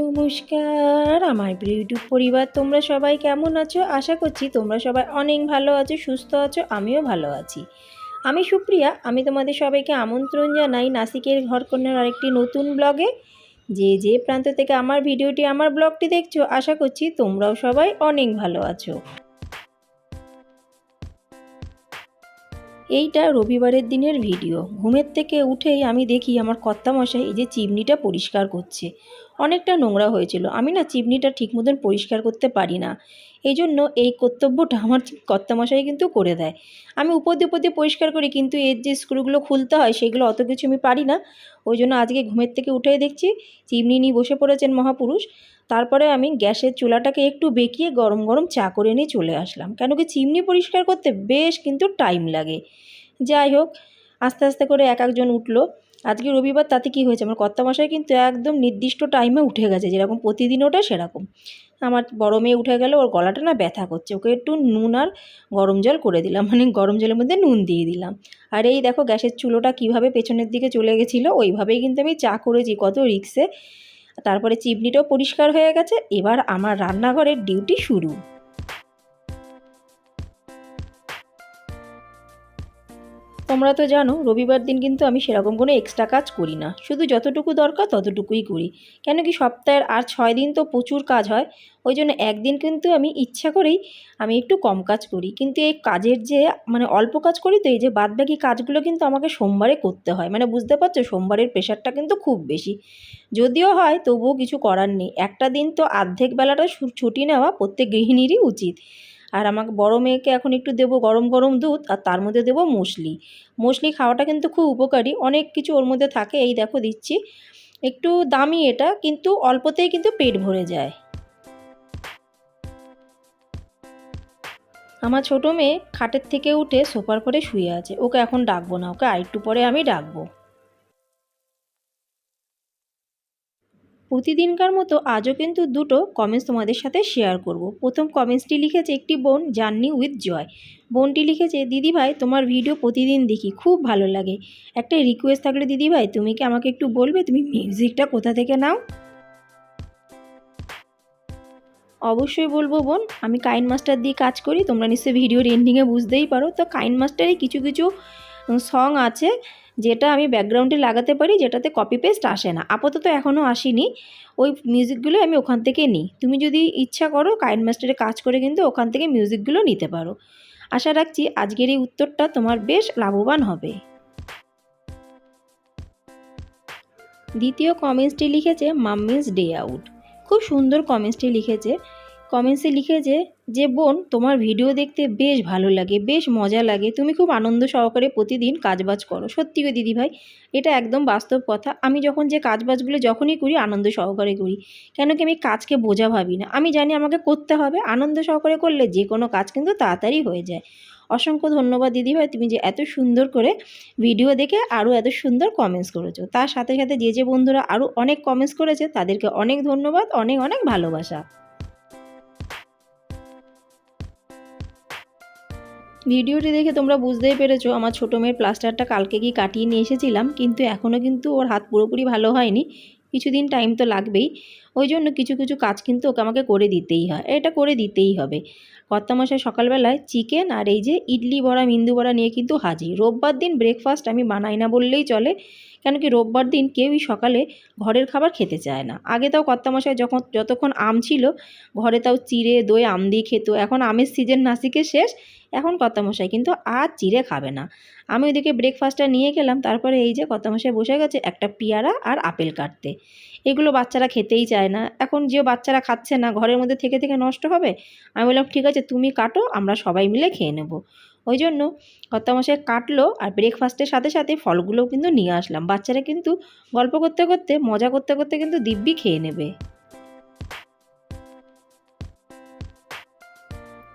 নমস্কার, আমার ইউটিউব পরিবার, তোমরা সবাই কেমন আছো? আশা করছি তোমরা সবাই অনেক ভালো আছো, সুস্থ আছো, আমিও ভালো আছি। আমি সুপ্রিয়া, আমি তোমাদের সবাইকে আমন্ত্রণ জানাই নাসিকের ঘরকন্যার আরেকটি নতুন ব্লগে। যে যে প্রান্ত থেকে আমার ভিডিওটি, আমার ব্লগটি দেখছ, আশা করছি তোমরাও সবাই অনেক ভালো আছো। এইটা রবিবারের দিনের ভিডিও। ঘুমের থেকে উঠেই আমি দেখি আমার কর্তামশাই এই যে চিমনিটা পরিষ্কার করছে। অনেকটা নোংরা হয়েছিল। আমি না চিমনিটা ঠিক মতন পরিষ্কার করতে পারি না। এই জন্য এই কর্তব্যটা আমার কর্তামশাই কিন্তু করে দেয়। আমি উপর দিয়ে পরিষ্কার করি, কিন্তু এর যে স্ক্রুগুলো খুলতে হয়, সেগুলো অত কিছু আমি পারি না। ওই জন্য আজকে ঘুমের থেকে উঠেই দেখছি চিমনি নিয়ে বসে পড়েছেন মহাপুরুষ। তারপরে আমি গ্যাসের চুলাটাকে একটু বেঁকিয়ে গরম গরম চা করে নিয়ে চলে আসলাম। কেন কি চিমনি পরিষ্কার করতে বেশ কিন্তু টাইম লাগে। যাই হোক, আস্তে আস্তে করে এক একজন উঠল। আজকে রবিবার তাতে কি হয়েছে? আমার কর্তামশাই কিন্তু একদম নির্দিষ্ট টাইমে উঠে গেছে, যেরকম প্রতিদিন ওঠে সেরকম। আমার বড় মেয়ে উঠে গেলে, ওর গলাটা না ব্যথা করছে। ওকে একটু নুন আর গরম জল করে দিলাম মানে গরম জলের মধ্যে নুন দিয়ে দিলাম। আর এই দেখো গ্যাসের চুলোটা কীভাবে পেছনের দিকে চলে গেছিল, ওইভাবেই কিন্তু আমি চা করেছি কত রিক্সে। তারপরে চিমনিটাও পরিষ্কার হয়ে গেছে, এবার আমার রান্নাঘরের ডিউটি শুরু। তোমরা তো জানো, রবিবার দিন কিন্তু আমি সেরকম কোনো এক্সট্রা কাজ করি না। শুধু যতটুকু দরকার ততটুকুই করি। কেন কি সপ্তাহের আর ছয় দিন তো প্রচুর কাজ হয়, ওই জন্য একদিন কিন্তু আমি ইচ্ছা করেই আমি একটু কম কাজ করি। কিন্তু এই কাজের যে মানে অল্প কাজ করি তো এই যে বাদবাকি কাজগুলো কিন্তু আমাকে সোমবারে করতে হয়। মানে বুঝতে পারছ, সোমবারের প্রেশারটা কিন্তু খুব বেশি। যদিও হয়, তবুও কিছু করার নেই। একটা দিন তো অর্ধেক বেলাটা ছুটি নেওয়া প্রত্যেক গৃহিণীরই উচিত। আর আমাকে বড় মেয়েকে এখন একটু দেবো গরম গরম দুধ আর তার মধ্যে দেবো মুসলি। মুসলি খাওয়াটা কিন্তু খুব উপকারী। অনেক কিছু ওর মধ্যে থাকে। এই দেখো দিচ্ছি। একটু দামি এটা, কিন্তু অল্পতেই কিন্তু পেট ভরে যায়। আমার ছোটো মেয়ে খাটের থেকে উঠে সোফার পরে শুয়ে আছে। ওকে এখন ডাকবো না। ওকে আরেকটু পরে আমি ডাকবো। প্রতিদিনকার মতো আজও কিন্তু দুটো কমেন্টস তোমাদের সাথে শেয়ার করব। প্রথম কমেন্টসটি লিখেছে একটি বোন জার্নি উইথ জয় বোনটি লিখেছে দিদিভাই তোমার ভিডিও প্রতিদিন দেখি, খুব ভালো লাগে। একটা রিকোয়েস্ট থাকলে দিদিভাই তুমি কি আমাকে একটু বলবে? তুমি মিউজিকটা কোথা থেকে নাও? অবশ্যই বলব বোন, আমি কাইন মাস্টার দিয়ে কাজ করি, তোমরা নিশ্চয়ই ভিডিওর এন্ডিংয়ে বুঝতেই পারো। তো কাইন মাস্টারে কিছু কিছু সং আছে। যেটা আমি ব্যাকগ্রাউন্ডে লাগাতে পারি, যেটাতে কপি পেস্ট আসে না। আপাতত এখনও আসেনি। ওই মিউজিকগুলো আমি ওখান থেকে নিই। তুমি যদি ইচ্ছা করো কাইন মাস্টারে কাজ করে কিন্তু ওখান থেকে মিউজিকগুলো নিতে পারো। আশা রাখছি আজকের এই উত্তরটা তোমার বেশ লাভবান হবে। দ্বিতীয় কমেন্টসটি লিখেছে মাম্মিস ডে আউট খুব সুন্দর কমেন্টসটি লিখেছে। কমেন্টসে লিখেছে যে যে বোন, তোমার ভিডিও দেখতে বেশ ভালো লাগে, বেশ মজা লাগে। তুমি খুব আনন্দ সহকারে প্রতিদিন কাজবাজ করো। সত্যি গো দিদিভাই এটা একদম বাস্তব কথা। আমি যখন যে কাজবাজগুলো যখনই করি, আনন্দ সহকারে করি। কেন কি আমি কাজকে বোঝা ভাবি না। আমি জানি আমাকে করতে হবে। আনন্দ সহকারে করলে যে কোনো কাজ কিন্তু তাড়াতাড়ি হয়ে যায়। অসংখ্য ধন্যবাদ দিদিভাই তুমি যে এত সুন্দর করে ভিডিও দেখে আরও এত সুন্দর কমেন্টস করেছ। তার সাথে সাথে যে যে বন্ধুরা আরও অনেক কমেন্টস করেছে, তাদেরকে অনেক ধন্যবাদ, অনেক অনেক ভালোবাসা। ভিডিওটি দেখে তোমরা বুঝতেই পেরেছ, আমার ছোটো মেয়ের প্লাস্টারটা কালকে গিয়ে কাটিয়ে নিয়ে এসেছিলাম, কিন্তু এখনও কিন্তু ওর হাত পুরোপুরি ভালো হয়নি। কিছুদিন টাইম তো লাগবেই। ওই জন্য কিছু কিছু কাজ কিন্তু ওকে আমাকে করে দিতেই হয়। এটা করে দিতেই হবে। কর্তামশাই সকালবেলায় চিকেন আর এই যে ইডলি বড়া, মিন্দু বড়া নিয়ে কিন্তু হাজির। রোববার দিন ব্রেকফাস্ট আমি বানাই না বললেই চলে কেন কি রোববার দিন কেউই সকালে ঘরের খাবার খেতে চায় না। আগে তাও কর্তামশাই যখন, যতক্ষণ আম ছিল, ঘরে তাও চিড়ে, দই, আম দিয়ে খেত। এখন আমের সিজন নাসিকে শেষ, এখন কর্তামশাই কিন্তু আর চিড়ে খাবে না। আমি ওইদিকে ব্রেকফাস্টটা নিয়ে গেলাম, তারপরে এই যে কর্তামশাই বসে গেছে একটা পেয়ারা আর আপেল কাটতে। এগুলো বাচ্চারা খেতেই চায় না। এখন যে বাচ্চারা খাচ্ছে না, ঘরের মধ্যে থেকে থেকে নষ্ট হবে? আমি বললাম, ঠিক আছে, তুমি কাটো, আমরা সবাই মিলে খেয়ে নেব। ওই জন্য কর্তামশাই কাটলো আর ব্রেকফাস্টের সাথে সাথে ফলগুলোও কিন্তু নিয়ে আসলাম। বাচ্চারা কিন্তু গল্প করতে করতে, মজা করতে করতে কিন্তু দিব্যি খেয়ে নেবে।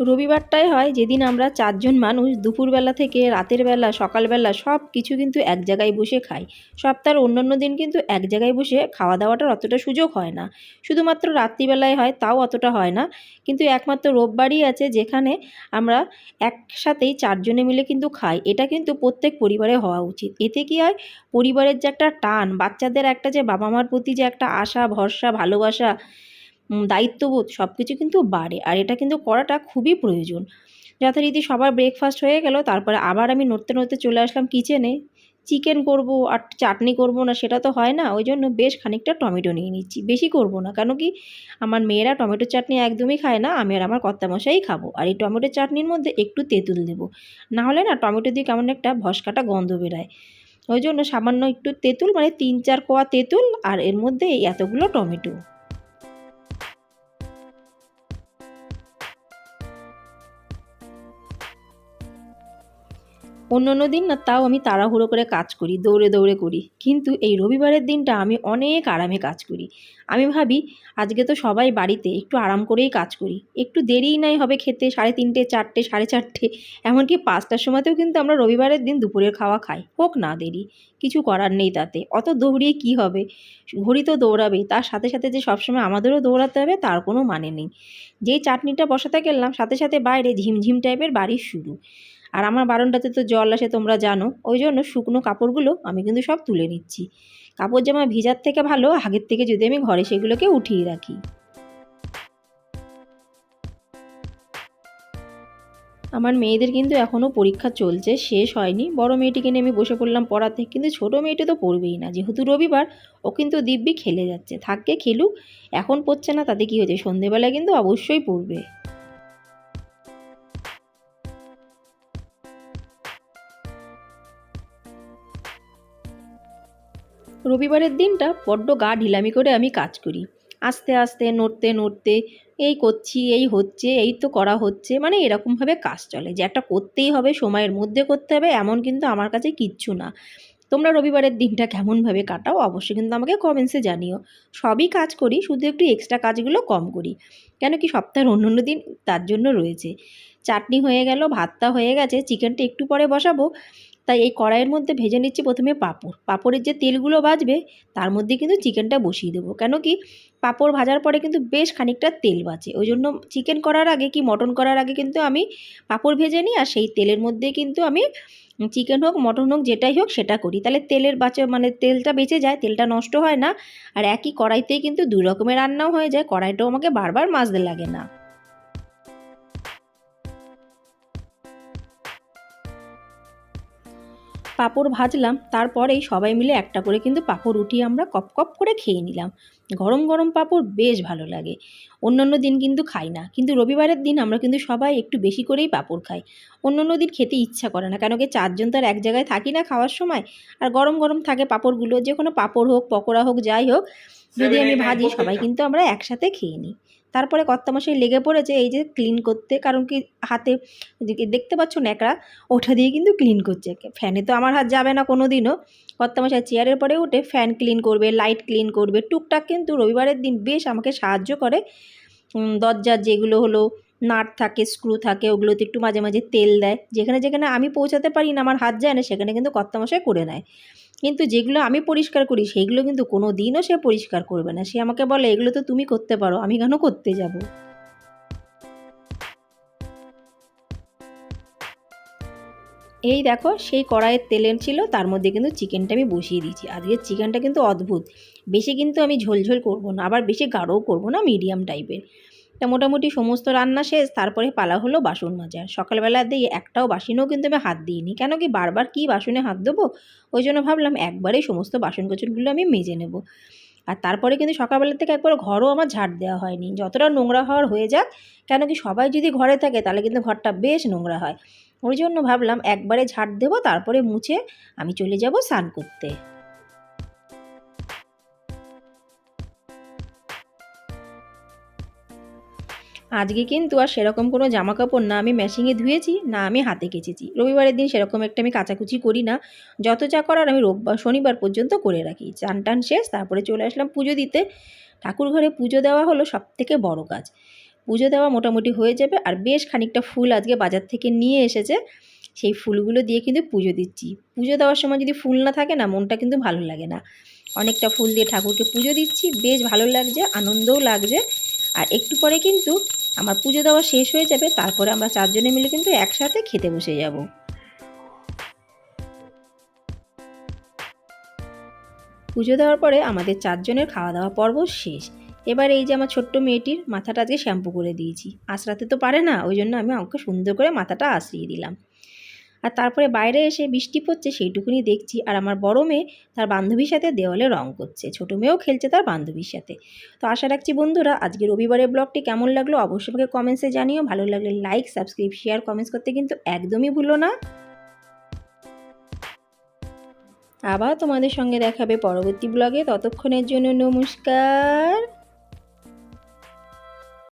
রবিবারটাই হয় যেদিন আমরা চারজন মানুষ দুপুরবেলা থেকে রাতের বেলা, সকালবেলা সব কিছু কিন্তু এক জায়গায় বসে খাই। সপ্তাহের অন্যান্য দিন কিন্তু এক জায়গায় বসে খাওয়া দাওয়াটার অতটা সুযোগ হয় না। শুধুমাত্র রাত্রিবেলায় হয়, তাও অতটা হয় না। কিন্তু একমাত্র রোববারই আছে যেখানে আমরা একসাথেই চারজনে মিলে কিন্তু খাই। এটা কিন্তু প্রত্যেক পরিবারে হওয়া উচিত। এতে কি হয়? পরিবারের যে একটা টান, বাচ্চাদের একটা যে বাবা মার প্রতি যে একটা আশা, ভরসা, ভালোবাসা দায়িত্ববোধ সব কিছু কিন্তু বাড়ে। আর এটা কিন্তু করাটা খুবই প্রয়োজন। যথারীতি সবার ব্রেকফাস্ট হয়ে গেল, তারপরে আবার আমি নড়তে নড়তে চলে আসলাম কিচেনে চিকেন করব আর চাটনি করব না, সেটা তো হয় না। ওই জন্য বেশ খানিকটা টমেটো নিয়ে নিচ্ছি। বেশি করব না, কেন কি আমার মেয়েরা টমেটো চাটনি একদমই খায় না, আমি আর আমার কর্তামশাই খাব। আর এই টমেটো চাটনির মধ্যে একটু তেঁতুল দেবো। না হলে না টমেটো দিয়ে কেমন একটা ভসকাটা গন্ধ বেরায়। ওই জন্য সামান্য একটু তেঁতুল মানে তিন চার কোয়া তেঁতুল, আর এর মধ্যে এতগুলো টমেটো। অন্য অন্য দিন না তাও আমি তাড়াহুড়ো করে কাজ করি, দৌড়ে দৌড়ে করি। কিন্তু এই রবিবারের দিনটা আমি অনেক আরামে কাজ করি। আমি ভাবি, আজকে তো সবাই বাড়িতে, একটু আরাম করেই কাজ করি। একটু দেরিই নাই হবে খেতে, সাড়ে তিনটে, চারটে, সাড়ে চারটে। এমনকি পাঁচটার সময়তেও কিন্তু আমরা রবিবারের দিন দুপুরের খাওয়া খাই। হোক না দেরি, কিছু করার নেই তাতে। অত দৌড়িয়ে কি হবে? ঘড়ি তো দৌড়াবেই। তার সাথে সাথে যে সবসময় আমাদেরও দৌড়াতে হবে, তার কোনো মানে নেই। যেই চাটনিটা বসাতে গেলাম, সাথে সাথে বাইরে ঝিমঝিম টাইপের বাড়ির শুরু। আর আমার বারণটাতে তো জল আসে, তোমরা জানো। ওই জন্য শুকনো কাপড়গুলো আমি কিন্তু সব তুলে নিচ্ছি। কাপড় জামা ভিজার থেকে ভালো, আগের থেকে যদি আমি ঘরে সেগুলোকে উঠিয়ে রাখি। আমার মেয়েদের কিন্তু এখনও পরীক্ষা চলছে, শেষ হয়নি। বড় মেয়েটিকে নিয়ে আমি বসে পড়লাম পড়াতে, কিন্তু ছোট মেয়েটি তো পড়বেই না। যেহেতু রবিবার, ও কিন্তু দিব্যি খেলে যাচ্ছে। থাককে খেলুক, এখন পড়ছে না, তাতে কী হয়েছে? সন্ধেবেলায় কিন্তু অবশ্যই পড়বে। রবিবারের দিনটা বড্ড গা ঢিলামি করে আমি কাজ করি। আস্তে আস্তে, নড়তে নড়তে, এই করছি, এই হচ্ছে, এই তো করা হচ্ছে মানে এরকমভাবে কাজ চলে। যে একটা করতেই হবে, সময়ের মধ্যে করতে হবে, এমন কিন্তু আমার কাছে কিচ্ছু না। তোমরা রবিবারের দিনটা কেমনভাবে কাটাও, অবশ্যই কিন্তু আমাকে কমেন্টসে জানিও। সবই কাজ করি, শুধু একটু এক্সট্রা কাজগুলো কম করি। কেন কি সপ্তাহের অন্য অন্য দিন তার জন্য রয়েছে। চাটনি হয়ে গেল, ভাতটা হয়ে গেছে চিকেনটা একটু পরে বসাবো। তাই এই কড়াইয়ের মধ্যে ভেজে নিচ্ছি প্রথমে পাঁপড়। পাঁপড়ের যে তেলগুলো বাজবে তার মধ্যে কিন্তু চিকেনটা বসিয়ে দেবো। কেন কি, পাঁপড় ভাজার পরে কিন্তু বেশ খানিকটা তেল বাঁচে। ওই জন্য চিকেন করার আগে কি, মটন করার আগে কিন্তু আমি পাঁপড় ভেজে নিই, আর সেই তেলের মধ্যে কিন্তু আমি চিকেন হোক, মটন হোক, যেটাই হোক সেটা করি। তাহলে তেলের বাঁচে মানে তেলটা বেঁচে যায়, তেলটা নষ্ট হয় না। আর একই কড়াইতেই কিন্তু দুই রকমের রান্নাও হয়ে যায়। কড়াইটাও আমাকে বারবার মাজতে লাগে না। পাঁপড় ভাজলাম তারপরেই সবাই মিলে একটা করে কিন্তু পাঁপড় উঠিয়ে আমরা কপ কপ করে খেয়ে নিলাম। গরম গরম পাঁপড় বেশ ভালো লাগে। অন্য অন্য দিন কিন্তু খাই না। কিন্তু রবিবারের দিন আমরা কিন্তু সবাই একটু বেশি করেই পাঁপড় খাই। অন্য অন্য দিন খেতে ইচ্ছা করে না। কেন কি চারজন তো আর এক জায়গায় থাকি না খাওয়ার সময়। আর গরম গরম থাকে পাঁপড়গুলো যে কোনো পাঁপড় হোক পকোড়া হোক যাই হোক যদি আমি ভাজি সবাই কিন্তু আমরা একসাথে খেয়ে নিই। তারপরে কর্তামশাই লেগে পড়েছে এই যে ক্লিন করতে, কারণ কি হাতে দেখতে পাচ্ছ ন্যাকড়া ওঠা দিয়ে কিন্তু ক্লিন করছে। ফ্যানে তো আমার হাত যাবে না কোনো দিনও কর্তামশাই চেয়ারের পরে উঠে ফ্যান ক্লিন করবে লাইট ক্লিন করবে। টুকটাক কিন্তু রবিবারের দিন বেশ আমাকে সাহায্য করে। দরজার যেগুলো হলো নাট থাকে স্ক্রু থাকে, ওগুলোতে একটু মাঝে মাঝে তেল দেয়। যেখানে যেখানে আমি পৌঁছাতে পারি না, আমার হাত যায় না, সেখানে কিন্তু কর্তামশাই করে নেয়। কিন্তু যেগুলো আমি পরিষ্কার করি, সেইগুলো কিন্তু কোনো দিনও সে পরিষ্কার করবে না। সে আমাকে বলে, এগুলো তো তুমি করতে পারো, আমি কেন করতে যাব? এই দেখো, সেই কড়াইয়ের তেলের ছিল, তার মধ্যে কিন্তু চিকেনটা আমি বসিয়ে দিয়েছি। আজকে চিকেনটা কিন্তু অদ্ভুত। বেশি কিন্তু আমি ঝোলঝোল করব না, আবার বেশি গাঢ়ও করব না মিডিয়াম টাইপের তা মোটামুটি সমস্ত রান্না শেষ, তারপরে পালা হলো বাসন মাজার। সকালবেলা দিয়ে একটাও বাসিনেও কিন্তু আমি হাত দিইনি। কেন কি বারবার কি বাসনে হাত দেবো? ওই জন্য ভাবলাম একবারেই সমস্ত বাসন কোচনগুলো আমি মেজে নেব। আর তারপরে কিন্তু সকালবেলা থেকে একবার ঘরও আমার ঝাড় দেওয়া হয়নি। যতটা নোংরা হওয়ার হয়ে যাক, কেন কি সবাই যদি ঘরে থাকে তাহলে কিন্তু ঘরটা বেশ নোংরা হয়। ওই জন্য ভাবলাম একবারে ঝাড় দেবো, তারপরে মুছে আমি চলে যাব স্নান করতে। আজকে কিন্তু আর সেরকম কোনো জামা কাপড় না আমি মেশিনে ধুয়েছি, না আমি হাতে কেচেছি। রবিবারের দিন সেরকম একটা আমি কাচাকুচি করি না। যত যা করার আমি রোববার শনিবার পর্যন্ত করে রাখি। চান টান শেষ, তারপরে চলে আসলাম পুজো দিতে। ঠাকুর ঘরে পুজো দেওয়া হলো সব থেকে বড় কাজ। পুজো দেওয়া মোটামুটি হয়ে যাবে আর বেশ খানিকটা ফুল আজকে বাজার থেকে নিয়ে এসেছে। সেই ফুলগুলো দিয়ে কিন্তু পুজো দিচ্ছি। পুজো দেওয়ার সময় যদি ফুল না থাকে না, মনটা কিন্তু ভালো লাগে না। অনেকটা ফুল দিয়ে ঠাকুরকে পুজো দিচ্ছি। বেশ ভালো লাগছে, আনন্দও লাগছে। আর একটু পরে কিন্তু আমার পুজো দেওয়া শেষ হয়ে যাবে, তারপরে আমরা চারজনে মিলে কিন্তু একসাথে খেতে বসে যাব। পুজো দেওয়ার পরে আমাদের চারজনের খাওয়া দাওয়া পর্ব শেষ। এবার এই যে আমার ছোট্ট মেয়েটির মাথাটা আজকে শ্যাম্পু করে দিয়েছি। আঁচড়াতে তো পারে না, ওই জন্য আমি আমাকে সুন্দর করে মাথাটা আঁচড়িয়ে দিলাম। আর তারপরে বাইরে এসে বৃষ্টি পড়ছে সেইটুকুনি দেখছি। আর আমার বড় মেয়ে তার বান্ধবীর সাথে দেওয়ালে রং করছে। ছোটো মেয়েও খেলছে তার বান্ধবীর সাথে। তো আশা রাখছি বন্ধুরা আজকে রবিবারের ব্লগটি কেমন লাগল অবশ্যই আমাকে কমেন্টসে জানিও। ভালো লাগলে লাইক সাবস্ক্রাইব শেয়ার কমেন্টস করতে কিন্তু একদমই ভুলো না। আবার তোমাদের সঙ্গে দেখাবে পরবর্তী ব্লগে। ততক্ষণের জন্য নমস্কার।